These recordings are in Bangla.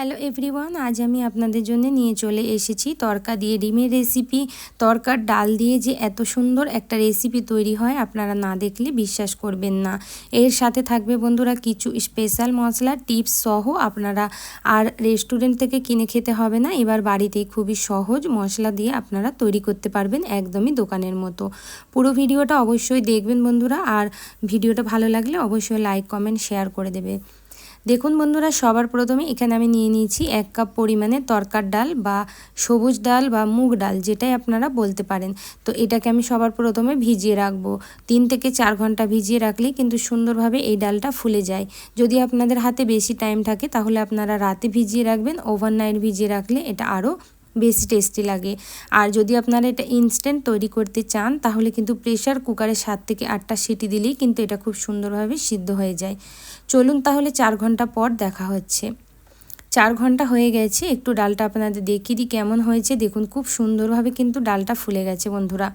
হ্যালো এভরিওয়ান আজ আমি আপনাদের জন্য নিয়ে চলে এসেছি তরকা দিয়ে ডিমের রেসিপি তরকার ডাল দিয়ে যে এত সুন্দর একটা রেসিপি তৈরি হয়, আপনারা না দেখলে বিশ্বাস করবেন না। এর সাথে থাকবে বন্ধুরা কিছু স্পেশাল মশলা টিপস সহ আপনারা আর রেস্টুরেন্ট থেকে কিনে খেতে হবে না, এবার বাড়িতেই খুবই সহজ মশলা দিয়ে আপনারা তৈরি করতে পারবেন একদমই দোকানের মতো। পুরো ভিডিওটা অবশ্যই দেখবেন বন্ধুরা, আর ভিডিওটা ভালো লাগলে অবশ্যই লাইক কমেন্ট শেয়ার করে দেবে। দেখুন বন্ধুরা, সবার প্রথমে এখানে আমি নিয়ে নিয়েছি এক কাপ পরিমাণে তরকার ডাল বা সবুজ ডাল বা মুগ ডাল, যেটাই আপনারা বলতে পারেন। তো এটাকে আমি সবার প্রথমে ভিজিয়ে রাখব। তিন থেকে চার ঘণ্টা ভিজিয়ে রাখলেই কিন্তু সুন্দরভাবে এই ডালটা ফুলে যায়। যদি আপনাদের হাতে বেশি টাইম থাকে, তাহলে আপনারা রাতে ভিজিয়ে রাখবেন, ওভারনাইট ভিজিয়ে রাখলে এটা আরও বেশি টেস্টি লাগে। আর যদি আপনারা এটা ইনস্ট্যান্ট তৈরি করতে চান, তাহলে কিন্তু প্রেশার কুকারে সাত থেকে আটটা সিটি দিলেই কিন্তু এটা খুব সুন্দরভাবে সিদ্ধ হয়ে যায়। চলুন তাহলে চার ঘণ্টা পর দেখা হচ্ছে। চার ঘণ্টা হয়ে গেছে, একটু ডালটা আপনাদের দেখিয়ে দিই কেমন হয়েছে। দেখুন, খুব সুন্দরভাবে কিন্তু ডালটা ফুলে গেছে বন্ধুরা।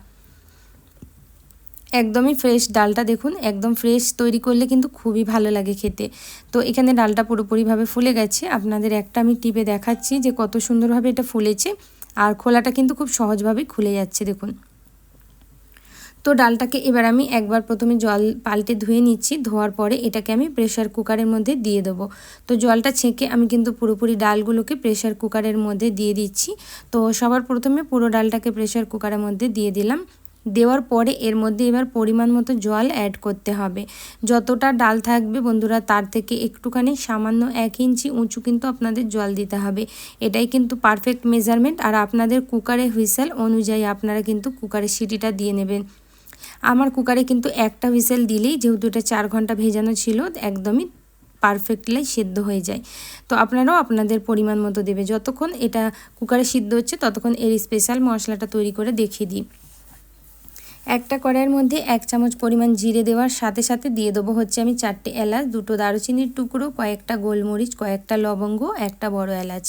একদমই ফ্রেশ ডালটা দেখুন, একদম ফ্রেশ তৈরি করলে কিন্তু খুবই ভালো লাগে খেতে। তো এখানে ডালটা পুরোপুরিভাবে ফুলে গেছে। আপনাদের একটা আমি টিপে দেখাচ্ছি যে কত সুন্দরভাবে এটা ফুলেছে আর খোলাটা কিন্তু খুব সহজভাবে খুলে যাচ্ছে, দেখুন। তো ডালটাকে এবার আমি একবার প্রথমে জল পাল্টে ধুয়ে নিচ্ছি, ধোয়ার পরে এটাকে আমি প্রেশার কুকারের মধ্যে দিয়ে দেবো। তো জলটা ছেঁকে আমি কিন্তু পুরোপুরি ডালগুলোকে প্রেশার কুকারের মধ্যে দিয়ে দিচ্ছি। তো সবার প্রথমে পুরো ডালটাকে প্রেশার কুকারের মধ্যে দিয়ে দিলাম। দেওয়ার পরে এর মধ্যে এবার পরিমাণ মতো জল অ্যাড করতে হবে। যতটা ডাল থাকবে বন্ধুরা, তার থেকে একটুখানি সামান্য এক ইঞ্চি উঁচু কিন্তু আপনাদের জল দিতে হবে। এটাই কিন্তু পারফেক্ট মেজারমেন্ট আর আপনাদের কুকারে হুইসেল অনুযায়ী আপনারা কিন্তু কুকারের সিটিটা দিয়ে নেবেন। আমার কুকারে কিন্তু একটা হুইসেল দিলেই যেহেতু এটা চার ঘণ্টা ভেজানো ছিল, একদমই পারফেক্টলি সিদ্ধ হয়ে যায়। তো আপনারাও আপনাদের পরিমাণ মতো দেবে। যতক্ষণ এটা কুকারে সিদ্ধ হচ্ছে, ততক্ষণ এর স্পেশাল মশলাটা তৈরি করে দেখিয়ে দিই। একটা কড়াইয়ের মধ্যে এক চামচ পরিমাণ জিরে দেওয়ার সাথে সাথে দিয়ে দেবো হচ্ছে আমি চারটে এলাচ, দুটো দারুচিনির টুকরো, কয়েকটা গোলমরিচ, কয়েকটা লবঙ্গ, একটা বড় এলাচ।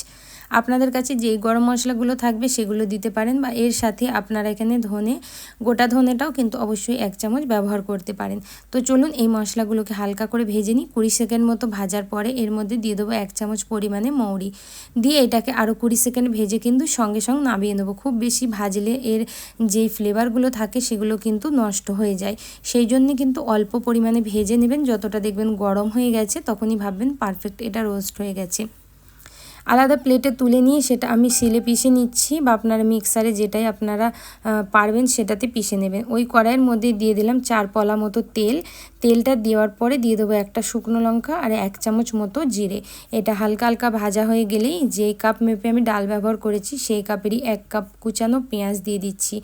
আপনাদের কাছে যেই গরম মশলাগুলো থাকবে সেগুলো দিতে পারেন বা এর সাথে আপনারা এখানে ধনে, গোটা ধনেটাও কিন্তু অবশ্যই এক চামচ ব্যবহার করতে পারেন। তো চলুন এই মশলাগুলোকে হালকা করে ভেজে নিই। কুড়ি সেকেন্ড মতো ভাজার পরে এর মধ্যে দিয়ে দেবো এক চামচ পরিমাণে মৌরি। দিয়ে এটাকে আরও কুড়ি সেকেন্ড ভেজে কিন্তু সঙ্গে সঙ্গে নামিয়ে নেব। খুব বেশি ভাজলে এর যেই ফ্লেভারগুলো থাকে সেগুলো কিন্তু নষ্ট হয়ে যায়। সেই জন্য কিন্তু অল্প পরিমাণে ভেজে নেবেন। যতটা দেখবেন গরম হয়ে গেছে, তখনই ভাববেন পারফেক্ট এটা রোস্ট হয়ে গেছে। আলাদা প্লেটে তুলে নিয়ে সেটা আমি শিলে পিষে নিচ্ছি বা আপনারা মিক্সারে যেটাই আপনারা পারবেন সেটাতে পিষে নেবেন। ওই কড়াইয়ের মধ্যে দিয়ে দিলাম চার পলা মতো তেল। তেলটা দেওয়ার পরে দিয়ে দেবো একটা শুকনো লঙ্কা আর এক চামচ মতো জিরে। এটা হালকা হালকা ভাজা হয়ে গেলেই যেই কাপ মেপে আমি ডাল ব্যবহার করেছি সেই কাপেরই এক কাপ কুচানো পেঁয়াজ দিয়ে দিচ্ছি।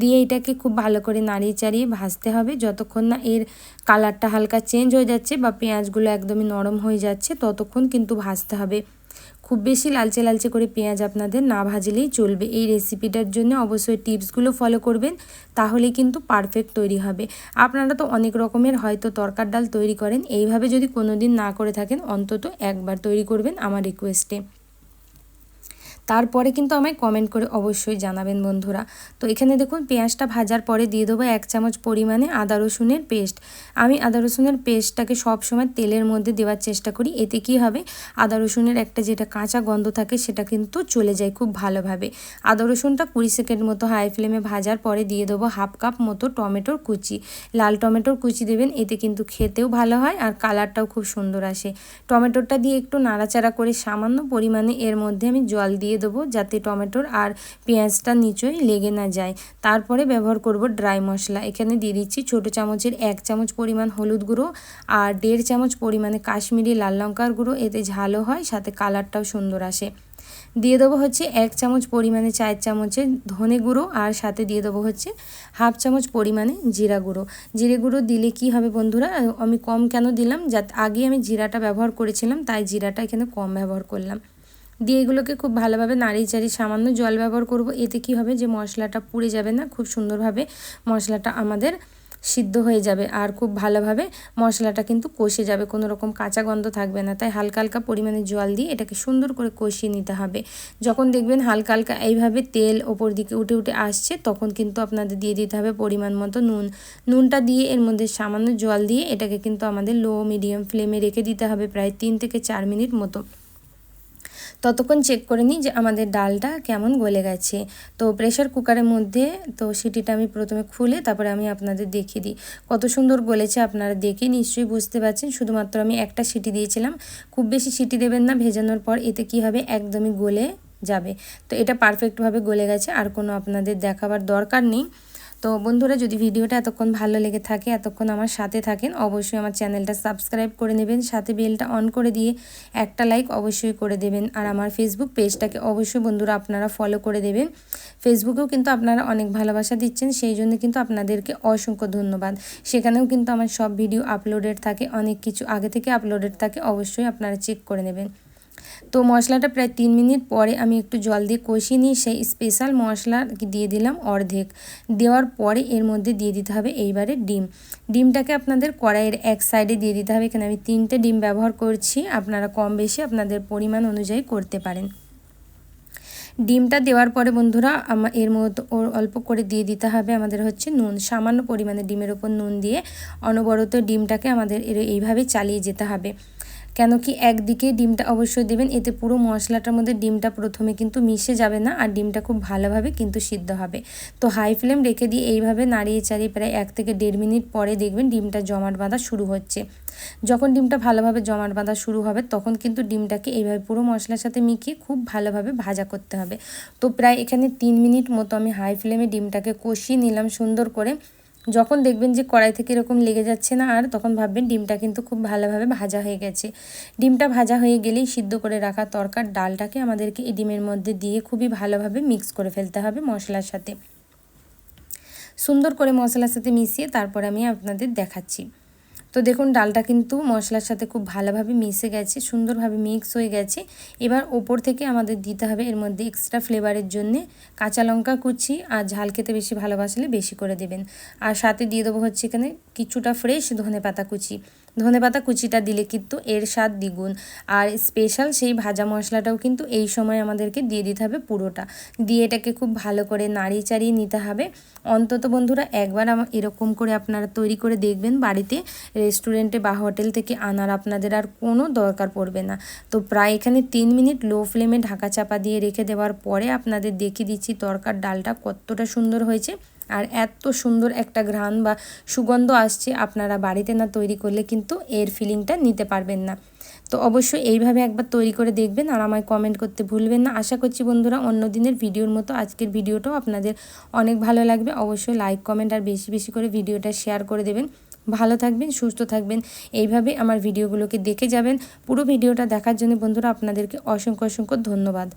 দিয়ে এটাকে খুব ভালো করে নাড়িয়ে চাড়িয়ে ভাজতে হবে। যতক্ষণ না এর কালারটা হালকা চেঞ্জ হয়ে যাচ্ছে বা পেঁয়াজগুলো একদমই নরম হয়ে যাচ্ছে, ততক্ষণ কিন্তু ভাজতে হবে। খুব বেশি লালচে লালচে করে পেঁয়াজ আপনাদের না ভাজলেই চলবে। এই রেসিপিটার জন্য অবশ্যই টিপসগুলো ফলো করবেন তাহলে কিন্তু পারফেক্ট তৈরি হবে। আপনারা তো অনেক রকমের হয়তো তরকার ডাল তৈরি করেন, এইভাবে যদি কোনো দিন না করে থাকেন, অন্তত একবার তৈরি করবেন আমার রিকোয়েস্টে তারপরে কিন্তু আমায় কমেন্ট করে অবশ্যই জানাবেন বন্ধুরা। তো এখানে দেখুন, পেঁয়াজটা ভাজার পরে দিয়ে দেবো এক চামচ পরিমাণে আদা রসুনের পেস্ট। আমি আদা রসুনের পেস্টটাকে সবসময় তেলের মধ্যে দেওয়ার চেষ্টা করি, এতে কি হবে? আদা রসুনের একটা যেটা কাঁচা গন্ধ থাকে, সেটা কিন্তু চলে যায় খুব ভালোভাবে। আদা রসুনটা কুড়ি সেকেন্ড মতো হাই ফ্লেমে ভাজার পরে দিয়ে দেবো হাফ কাপ মতো টমেটোর কুচি। লাল টমেটোর কুচি দেবেন, এতে কিন্তু খেতেও ভালো হয় আর কালারটাও খুব সুন্দর আসে। টমেটোটা দিয়ে একটু নাড়াচাড়া করে সামান্য পরিমাণে এর মধ্যে আমি জল দিয়ে দিয়ে দেবো যাতে টমেটোর আর পেঁয়াজটা নিচই লেগে না যায়। তারপরে ব্যবহার করব ড্রাই মশলা। এখানে দিয়ে দিচ্ছি ছোটো চামচের এক চামচ পরিমাণ হলুদ গুঁড়ো আর দেড় চামচ পরিমাণে কাশ্মীরি লাল লঙ্কার গুঁড়ো। এতে ঝালও হয়, সাথে কালারটাও সুন্দর আসে। দিয়ে দেবো হচ্ছে এক চামচ পরিমাণে চায়ের চামচের ধনে গুঁড়ো আর সাথে দিয়ে দেবো হচ্ছে হাফ চামচ পরিমাণে জিরা গুঁড়ো। জিরে গুঁড়ো দিলে কি হবে বন্ধুরা? আমি কম কেন দিলাম? যাতে আগে আমি জিরাটা ব্যবহার করেছিলাম, তাই জিরাটা এখানে কম ব্যবহার করলাম। দিয়ে এগুলোকে খুব ভালোভাবে নাড়িয়ে চাড়িয়ে সামান্য জল ব্যবহার করব। এতে কি হবে যে মশলাটা পুড়ে যাবে না, খুব সুন্দরভাবে মশলাটা আমাদের সিদ্ধ হয়ে যাবে আর খুব ভালোভাবে মশলাটা কিন্তু কষে যাবে, কোনো রকম কাঁচা গন্ধ থাকবে না। তাই হালকা হালকা পরিমাণে জল দিয়ে এটাকে সুন্দর করে কষিয়ে নিতে হবে। যখন দেখবেন হালকা হালকা এইভাবে তেল ওপর দিকে উঠে উঠে আসছে, তখন কিন্তু আপনাদের দিয়ে দিতে হবে পরিমাণ মতো নুন। নুনটা দিয়ে এর মধ্যে সামান্য জল দিয়ে এটাকে কিন্তু আমাদের লো মিডিয়াম ফ্লেমে রেখে দিতে হবে প্রায় তিন থেকে চার মিনিট মতো। ততক্ষণ চেক করে নিই যে আমাদের ডালটা কেমন গলে গেছে। তো প্রেশার কুকারের মধ্যে, তো সিটিটা আমি প্রথমে খুলে তারপরে আমি আপনাদের দেখিয়ে দিই। কত সুন্দর গলেছে আপনারা দেখে নিশ্চয়ই বুঝতে পারছেন। শুধুমাত্র আমি একটা সিটি দিয়েছিলাম। খুব বেশি সিটি দেবেন না, ভেজানোর পর এতে কি হবে? একদমই গলে যাবে। তো এটা পারফেক্টভাবে গলে গেছে, আর কোনো আপনাদের দেখাবার দরকার নেই। তো বন্ধুরা, যদি ভিডিওটা এতক্ষণ ভালো লেগে থাকে, এতক্ষণ আমার সাথে থাকেন, অবশ্যই আমার চ্যানেলটা সাবস্ক্রাইব করে নেবেন, সাথে বেলটা অন করে দিয়ে একটা লাইক অবশ্যই করে দেবেন। আর আমার ফেসবুক পেজটাকে অবশ্যই বন্ধুরা আপনারা ফলো করে দেবেন। ফেসবুকেও কিন্তু আপনারা অনেক ভালোবাসা দিচ্ছেন, সেই জন্য কিন্তু আপনাদেরকে অসংখ্য ধন্যবাদ। সেখানেও কিন্তু আমার সব ভিডিও আপলোডেড থাকে, অনেক কিছু আগে থেকে আপলোডেড থাকে, অবশ্যই আপনারা চেক করে নেবেন। তো মশলাটা প্রায় তিন মিনিট পরে আমি একটু জল দিয়ে কষিয়ে নিয়ে সেই স্পেশাল মশলা দিয়ে দিলাম অর্ধেক। দেওয়ার পরে এর মধ্যে দিয়ে দিতে হবে এইবারে ডিম। ডিমটাকে আপনাদের কড়াইয়ের এক সাইডে দিয়ে দিতে হবে। এখানে আমি তিনটে ডিম ব্যবহার করছি। আপনারা কম বেশি আপনাদের পরিমাণ অনুযায়ী করতে পারেন। ডিমটা দেওয়ার পরে বন্ধুরা আমার এর মধ্যে অল্প করে দিয়ে দিতে হবে আমাদের হচ্ছে নুন। সামান্য পরিমাণে ডিমের ওপর নুন দিয়ে অনবরত ডিমটাকে আমাদের এর এইভাবে চালিয়ে যেতে হবে। কেন কি একদিকে ডিমটা অবশ্যই দেবেন, এতে পুরো মশলাটার মধ্যে ডিমটা প্রথমে কিন্তু মিশে যাবে না আর ডিমটা খুব ভালোভাবে কিন্তু সিদ্ধ হবে। তো হাই ফ্লেম রেখে দিয়ে এইভাবে নাড়িয়ে চাড়িয়ে প্রায় এক থেকে দেড় মিনিট পরে দেখবেন ডিমটা জমাট বাঁধা শুরু হচ্ছে। যখন ডিমটা ভালোভাবে জমাট বাঁধা শুরু হবে, তখন কিন্তু ডিমটাকে এইভাবে পুরো মশলার সাথে মিখিয়ে খুব ভালোভাবে ভাজা করতে হবে। তো প্রায় এখানে তিন মিনিট মতো আমি হাই ফ্লেমে ডিমটাকে কষিয়ে নিলাম সুন্দর করে। যখন দেখবেন যে কড়াই থেকে এরকম লেগে যাচ্ছে না, আর তখন ভাববেন ডিমটা কিন্তু খুব ভালোভাবে ভাজা হয়ে গেছে। ডিমটা ভাজা হয়ে গেলেই সিদ্ধ করে রাখা তরকার ডালটাকে আমাদেরকে এই ডিমের মধ্যে দিয়ে খুবই ভালোভাবে মিক্স করে ফেলতে হবে মশলার সাথে। সুন্দর করে মশলার সাথে মিশিয়ে তারপর আমি আপনাদের দেখাচ্ছি। তো দেখুন, ডালটা কিন্তু মশলার সাথে খুব ভালোভাবে মিশে গেছে, সুন্দরভাবে মিক্স হয়ে গেছে। এবার ওপর থেকে আমাদের দিতে হবে এর মধ্যে এক্সট্রা ফ্লেভারের জন্যে কাঁচা লঙ্কা কুচি আর ঝাল খেতে বেশি ভালোবাসলে বেশি করে দেবেন। আর সাথে দিয়ে দেবো হচ্ছে এখানে কিছুটা ফ্রেশ ধনে পাতা কুচি। ধনে পাতা কুচিটা দিলে কিন্তু এর স্বাদ দ্বিগুণ। আর স্পেশাল সেই ভাজা মশলাটাও কিন্তু এই সময় আমাদেরকে দিয়ে দিতে হবে পুরোটা। দিয়ে এটাকে খুব ভালো করে নাড়িয়ে চাড়িয়ে নিতে হবে। অন্তত বন্ধুরা একবার এরকম করে আপনারা তৈরি করে দেখবেন বাড়িতে। রেস্টুরেন্টে বা হোটেল থেকে আনার আপনাদের আর কোনো দরকার পড়বে না। তো প্রায় এখানে তিন মিনিট লো ফ্লেমে ঢাকা চাপা দিয়ে রেখে দেওয়ার পরে আপনাদের দেখিয়ে দিচ্ছি তরকার ডালটা কতটা সুন্দর হয়েছে। আর এত সুন্দর একটা ঘ্রাণ বা সুগন্ধ আসছে আপনারা বাড়িতে না তৈরি করলে কিন্তু এর ফিলিংটা নিতে পারবেন না। তো অবশ্যই এইভাবে একবার তৈরি করে দেখবেন আর আমায় কমেন্ট করতে ভুলবেন না। আশা করছি বন্ধুরা অন্য দিনের ভিডিওর মতো আজকের ভিডিওটাও আপনাদের অনেক ভালো লাগবে। অবশ্যই লাইক কমেন্ট আর বেশি বেশি করে ভিডিওটা শেয়ার করে দেবেন। ভালো থাকবেন, সুস্থ থাকবেন। এইভাবে আমার ভিডিওগুলোকে দেখে যাবেন। পুরো ভিডিওটা দেখার জন্য বন্ধুরা আপনাদেরকে অসংখ্য অসংখ্য ধন্যবাদ।